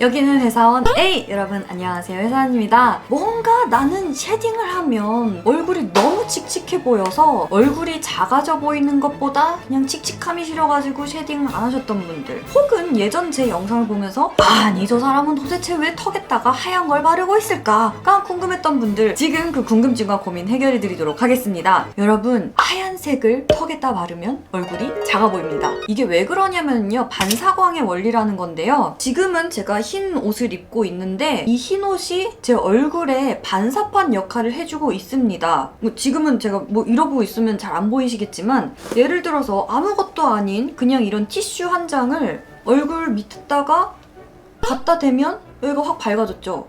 여기는 회사원 A 여러분 안녕하세요. 회사원입니다. 뭔가 나는 쉐딩을 하면 얼굴이 너무 칙칙해 보여서 얼굴이 작아져 보이는 것보다 그냥 칙칙함이 싫어가지고 쉐딩을 안 하셨던 분들 혹은 예전 제 영상을 보면서 아니 저 사람은 도대체 왜 턱에다가 하얀 걸 바르고 있을까가 궁금했던 분들 지금 그 궁금증과 고민 해결해 드리도록 하겠습니다. 여러분 하얀색을 턱에다 바르면 얼굴이 작아 보입니다. 이게 왜 그러냐면요 반사광의 원리라는 건데요. 지금은 제가 흰 옷을 입고 있는데 이 흰 옷이 제 얼굴에 반사판 역할을 해주고 있습니다. 뭐 지금은 제가 뭐 이러고 있으면 잘 안 보이시겠지만 예를 들어서 아무것도 아닌 그냥 이런 티슈 한 장을 얼굴 밑에다가 갖다 대면 여기가 확 밝아졌죠.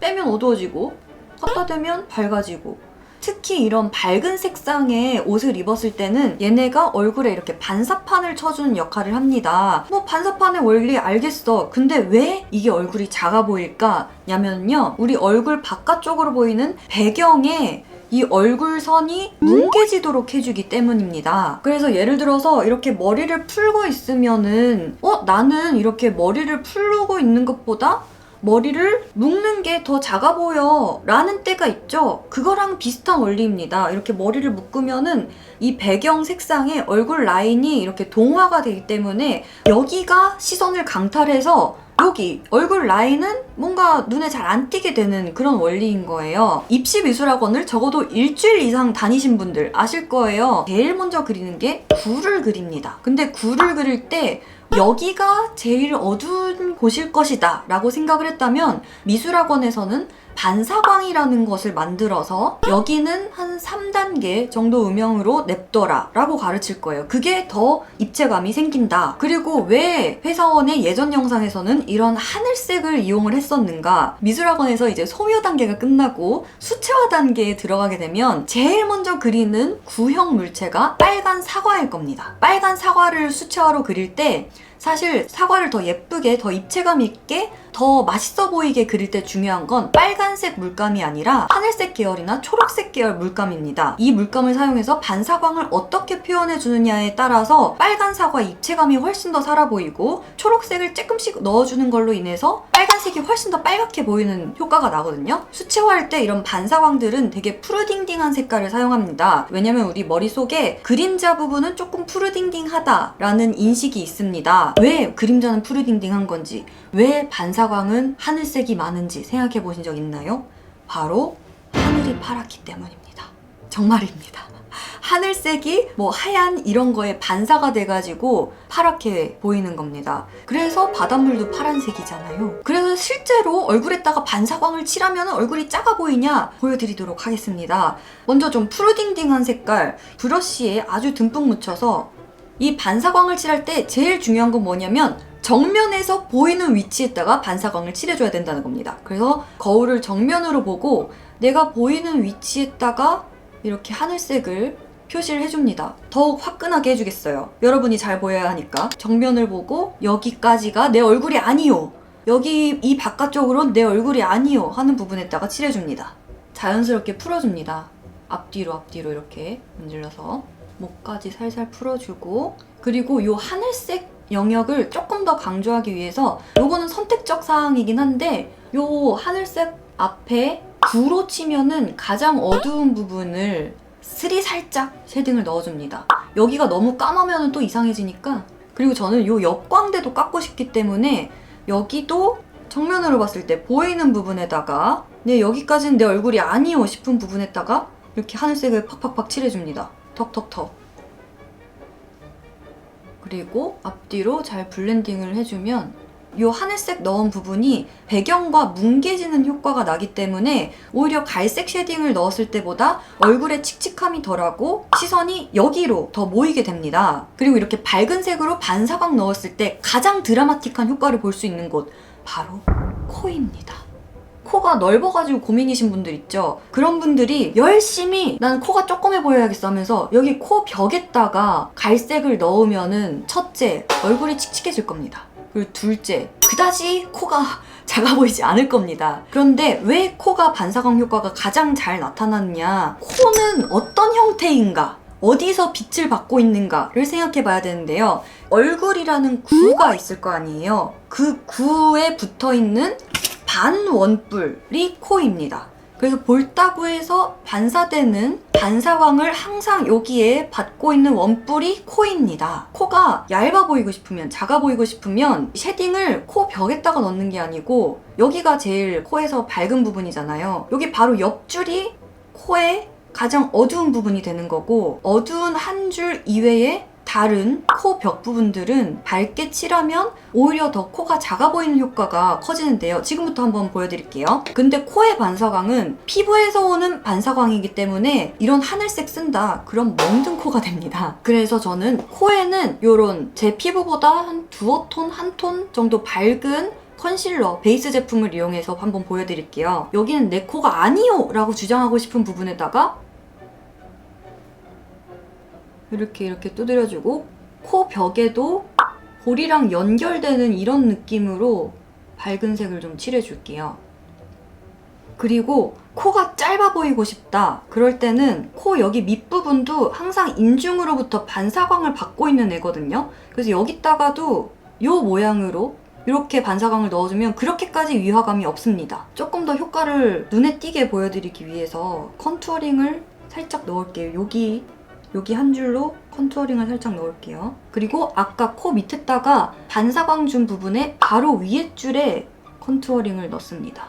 빼면 어두워지고 갖다 대면 밝아지고 특히 이런 밝은 색상의 옷을 입었을 때는 얘네가 얼굴에 이렇게 반사판을 쳐주는 역할을 합니다. 뭐 반사판의 원리 알겠어. 근데 왜 이게 얼굴이 작아 보일까? 냐면요. 우리 얼굴 바깥쪽으로 보이는 배경에 이 얼굴선이 뭉개지도록 해주기 때문입니다. 그래서 예를 들어서 이렇게 머리를 풀고 있으면은 어 나는 이렇게 머리를 풀고 있는 것보다 머리를 묶는 게 더 작아 보여 라는 때가 있죠. 그거랑 비슷한 원리입니다. 이렇게 머리를 묶으면은 이 배경 색상의 얼굴 라인이 이렇게 동화가 되기 때문에 여기가 시선을 강탈해서 여기 얼굴 라인은 뭔가 눈에 잘 안 띄게 되는 그런 원리인 거예요. 입시 미술학원을 적어도 일주일 이상 다니신 분들 아실 거예요. 제일 먼저 그리는 게 굴을 그립니다. 근데 굴을 그릴 때 여기가 제일 어두운 곳일 것이다 라고 생각을 했다면 미술학원에서는 반사광이라는 것을 만들어서 여기는 한 3단계 정도 음영으로 냅둬라 라고 가르칠 거예요. 그게 더 입체감이 생긴다. 그리고 왜 회사원의 예전 영상에서는 이런 하늘색을 이용을 했었는가? 미술학원에서 이제 소묘 단계가 끝나고 수채화 단계에 들어가게 되면 제일 먼저 그리는 구형 물체가 빨간 사과일 겁니다. 빨간 사과를 수채화로 그릴 때 사실 사과를 더 예쁘게, 더 입체감 있게, 더 맛있어 보이게 그릴 때 중요한 건 빨간색 물감이 아니라 하늘색 계열이나 초록색 계열 물감입니다. 이 물감을 사용해서 반사광을 어떻게 표현해 주느냐에 따라서 빨간 사과 입체감이 훨씬 더 살아 보이고 초록색을 조금씩 넣어주는 걸로 인해서 빨간색이 훨씬 더 빨갛게 보이는 효과가 나거든요. 수채화할 때 이런 반사광들은 되게 푸르딩딩한 색깔을 사용합니다. 왜냐면 우리 머릿속에 그림자 부분은 조금 푸르딩딩하다라는 인식이 있습니다. 왜 그림자는 푸르딩딩한 건지, 왜 반사 광은 하늘색이 많은지 생각해 보신 적 있나요? 바로 하늘이 파랗기 때문입니다. 정말입니다. 하늘색이 뭐 하얀 이런 거에 반사가 돼가지고 파랗게 보이는 겁니다. 그래서 바닷물도 파란색이잖아요. 그래서 실제로 얼굴에다가 반사광을 칠하면 얼굴이 작아 보이냐 보여드리도록 하겠습니다. 먼저 좀 푸르딩딩한 색깔 브러쉬에 아주 듬뿍 묻혀서 이 반사광을 칠할 때 제일 중요한 건 뭐냐면 정면에서 보이는 위치에다가 반사광을 칠해줘야 된다는 겁니다. 그래서 거울을 정면으로 보고 내가 보이는 위치에다가 이렇게 하늘색을 표시를 해줍니다. 더욱 화끈하게 해주겠어요. 여러분이 잘 보여야 하니까. 정면을 보고 여기까지가 내 얼굴이 아니요. 여기 이 바깥쪽으로는 내 얼굴이 아니요 하는 부분에다가 칠해줍니다. 자연스럽게 풀어줍니다. 앞뒤로 앞뒤로 이렇게 문질러서 목까지 살살 풀어주고 그리고 요 하늘색 영역을 조금 더 강조하기 위해서 요거는 선택적 사항이긴 한데 요 하늘색 앞에 구로 치면은 가장 어두운 부분을 스리 살짝 쉐딩을 넣어줍니다. 여기가 너무 까마면 또 이상해지니까 그리고 저는 요 옆광대도 깎고 싶기 때문에 여기도 정면으로 봤을 때 보이는 부분에다가 네 여기까지는 내 얼굴이 아니요 싶은 부분에다가 이렇게 하늘색을 팍팍팍 칠해줍니다. 턱턱턱. 그리고 앞뒤로 잘 블렌딩을 해주면 이 하늘색 넣은 부분이 배경과 뭉개지는 효과가 나기 때문에 오히려 갈색 쉐딩을 넣었을 때보다 얼굴에 칙칙함이 덜하고 시선이 여기로 더 모이게 됩니다. 그리고 이렇게 밝은 색으로 반사광 넣었을 때 가장 드라마틱한 효과를 볼 수 있는 곳 바로 코입니다. 코가 넓어가지고 고민이신 분들 있죠? 그런 분들이 열심히 난 코가 조그매 보여야겠어 하면서 여기 코 벽에다가 갈색을 넣으면은 첫째, 얼굴이 칙칙해질 겁니다. 그리고 둘째, 그다지 코가 작아 보이지 않을 겁니다. 그런데 왜 코가 반사광 효과가 가장 잘 나타나느냐? 코는 어떤 형태인가? 어디서 빛을 받고 있는가를 생각해 봐야 되는데요. 얼굴이라는 구가 있을 거 아니에요. 그 구에 붙어 있는 반원뿔이 코입니다. 그래서 볼따구 에서 반사되는 반사광을 항상 여기에 받고 있는 원뿔이 코입니다. 코가 얇아 보이고 싶으면, 작아 보이고 싶으면 쉐딩을 코 벽에다가 넣는 게 아니고 여기가 제일 코에서 밝은 부분이잖아요. 여기 바로 옆줄이 코의 가장 어두운 부분이 되는 거고 어두운 한 줄 이외에 다른 코 벽 부분들은 밝게 칠하면 오히려 더 코가 작아 보이는 효과가 커지는데요. 지금부터 한번 보여드릴게요. 근데 코의 반사광은 피부에서 오는 반사광이기 때문에 이런 하늘색 쓴다. 그럼 멍든 코가 됩니다. 그래서 저는 코에는 이런 제 피부보다 한 두어 톤, 한 톤 정도 밝은 컨실러 베이스 제품을 이용해서 한번 보여드릴게요. 여기는 내 코가 아니요! 라고 주장하고 싶은 부분에다가 이렇게 이렇게 두드려주고 코 벽에도 볼이랑 연결되는 이런 느낌으로 밝은 색을 좀 칠해줄게요. 그리고 코가 짧아 보이고 싶다. 그럴 때는 코 여기 밑부분도 항상 인중으로부터 반사광을 받고 있는 애거든요. 그래서 여기다가도 요 모양으로 이렇게 반사광을 넣어주면 그렇게까지 위화감이 없습니다. 조금 더 효과를 눈에 띄게 보여드리기 위해서 컨투어링을 살짝 넣을게요. 여기 여기 한 줄로 컨투어링을 살짝 넣을게요. 그리고 아까 코 밑에다가 반사광 준 부분에 바로 위에 줄에 컨투어링을 넣습니다.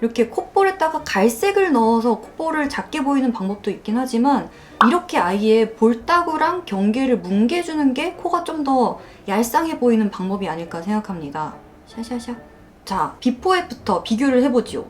이렇게 콧볼에다가 갈색을 넣어서 콧볼을 작게 보이는 방법도 있긴 하지만 이렇게 아예 볼따구랑 경계를 뭉개주는 게 코가 좀 더 얄쌍해 보이는 방법이 아닐까 생각합니다. 샤샤샤. 자, 비포 애프터 비교를 해보죠.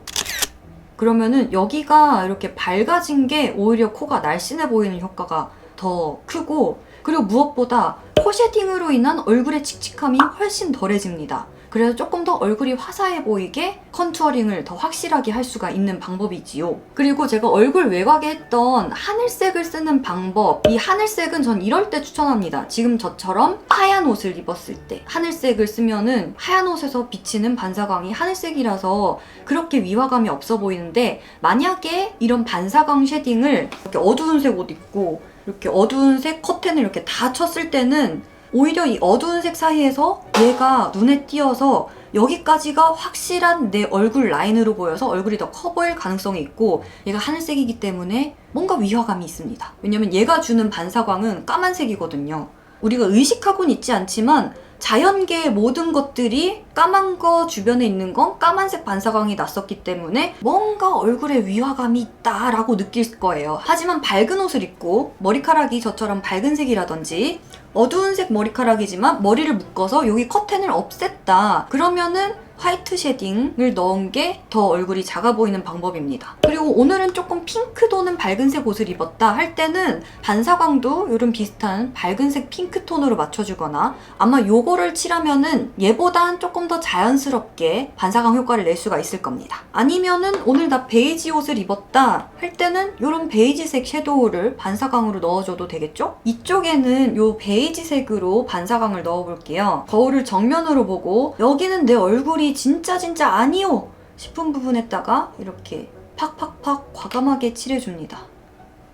그러면은 여기가 이렇게 밝아진 게 오히려 코가 날씬해 보이는 효과가 더 크고 그리고 무엇보다 코 쉐딩으로 인한 얼굴의 칙칙함이 훨씬 덜해집니다. 그래서 조금 더 얼굴이 화사해 보이게 컨투어링을 더 확실하게 할 수가 있는 방법이지요. 그리고 제가 얼굴 외곽에 했던 하늘색을 쓰는 방법, 이 하늘색은 전 이럴 때 추천합니다. 지금 저처럼 하얀 옷을 입었을 때 하늘색을 쓰면은 하얀 옷에서 비치는 반사광이 하늘색이라서 그렇게 위화감이 없어 보이는데 만약에 이런 반사광 쉐딩을 이렇게 어두운 색 옷 입고 이렇게 어두운 색 커튼을 이렇게 다 쳤을 때는 오히려 이 어두운 색 사이에서 얘가 눈에 띄어서 여기까지가 확실한 내 얼굴 라인으로 보여서 얼굴이 더 커 보일 가능성이 있고 얘가 하늘색이기 때문에 뭔가 위화감이 있습니다. 왜냐면 얘가 주는 반사광은 까만색이거든요. 우리가 의식하고는 있지 않지만 자연계의 모든 것들이 까만 거 주변에 있는 건 까만색 반사광이 났었기 때문에 뭔가 얼굴에 위화감이 있다라고 느낄 거예요. 하지만 밝은 옷을 입고 머리카락이 저처럼 밝은 색이라든지 어두운 색 머리카락이지만 머리를 묶어서 여기 커튼을 없앴다. 그러면은 화이트 쉐딩을 넣은 게 더 얼굴이 작아 보이는 방법입니다. 그리고 오늘은 조금 핑크 도는 밝은색 옷을 입었다 할 때는 반사광도 이런 비슷한 밝은색 핑크 톤으로 맞춰주거나 아마 요거를 칠하면은 얘보단 조금 더 자연스럽게 반사광 효과를 낼 수가 있을 겁니다. 아니면은 오늘 나 베이지 옷을 입었다 할 때는 이런 베이지색 섀도우를 반사광으로 넣어줘도 되겠죠? 이쪽에는 요 베이지색으로 반사광을 넣어볼게요. 거울을 정면으로 보고 여기는 내 얼굴이 진짜 진짜 아니요 싶은 부분에다가 이렇게 팍팍팍 과감하게 칠해줍니다.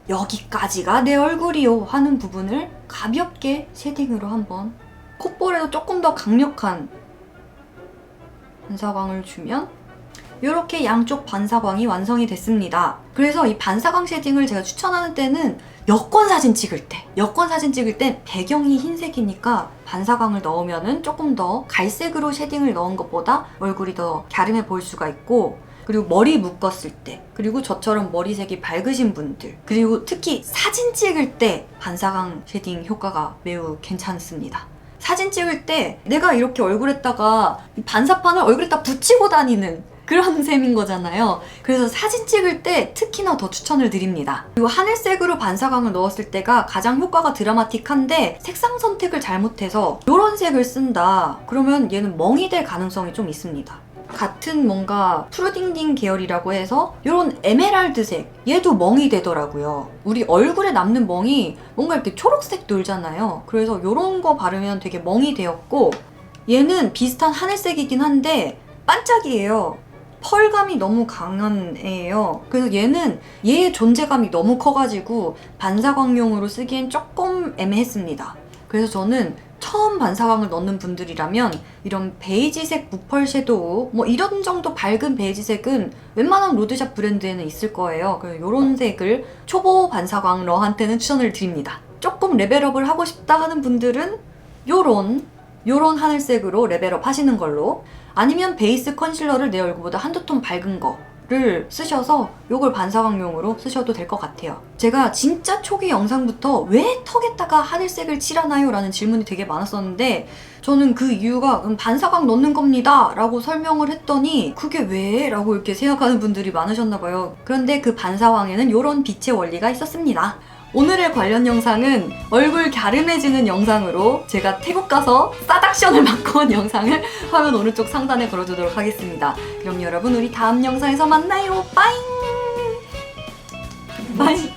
여기까지가 내 얼굴이요 하는 부분을 가볍게 쉐딩으로 한번 콧볼에도 조금 더 강력한 반사광을 주면 이렇게 양쪽 반사광이 완성이 됐습니다. 그래서 이 반사광 쉐딩을 제가 추천하는 때는 여권 사진 찍을 때 여권 사진 찍을 때 배경이 흰색이니까 반사광을 넣으면은 조금 더 갈색으로 쉐딩을 넣은 것보다 얼굴이 더 갸름해 보일 수가 있고 그리고 머리 묶었을 때 그리고 저처럼 머리색이 밝으신 분들 그리고 특히 사진 찍을 때 반사광 쉐딩 효과가 매우 괜찮습니다. 사진 찍을 때 내가 이렇게 얼굴에다가 이 반사판을 얼굴에다 붙이고 다니는 그런 셈인 거잖아요. 그래서 사진 찍을 때 특히나 더 추천을 드립니다. 그리고 하늘색으로 반사광을 넣었을 때가 가장 효과가 드라마틱한데 색상 선택을 잘못해서 이런 색을 쓴다. 그러면 얘는 멍이 될 가능성이 좀 있습니다. 같은 뭔가 푸르딩딩 계열이라고 해서 이런 에메랄드색 얘도 멍이 되더라고요. 우리 얼굴에 남는 멍이 뭔가 이렇게 초록색 돌잖아요. 그래서 이런 거 바르면 되게 멍이 되었고 얘는 비슷한 하늘색이긴 한데 반짝이에요. 펄감이 너무 강한 애예요. 그래서 얘는 얘의 존재감이 너무 커가지고 반사광용으로 쓰기엔 조금 애매했습니다. 그래서 저는 처음 반사광을 넣는 분들이라면 이런 베이지색 무펄 섀도우 뭐 이런 정도 밝은 베이지색은 웬만한 로드샵 브랜드에는 있을 거예요. 그래서 이런 색을 초보 반사광 러한테는 추천을 드립니다. 조금 레벨업을 하고 싶다 하는 분들은 요런 요런 하늘색으로 레벨업 하시는 걸로 아니면 베이스 컨실러를 내 얼굴보다 한두 톤 밝은 거를 쓰셔서 요걸 반사광용으로 쓰셔도 될 것 같아요. 제가 진짜 초기 영상부터 왜 턱에다가 하늘색을 칠하나요? 라는 질문이 되게 많았었는데 저는 그 이유가 음, 반사광 넣는 겁니다 라고 설명을 했더니 그게 왜? 라고 이렇게 생각하는 분들이 많으셨나 봐요. 그런데 그 반사광에는 요런 빛의 원리가 있었습니다. 오늘의 관련 영상은 얼굴 갸름해지는 영상으로 제가 태국 가서 싸닥션을 맡고 온 영상을 화면 오른쪽 상단에 걸어두도록 하겠습니다. 그럼 여러분 우리 다음 영상에서 만나요. 빠잉! 빠잉!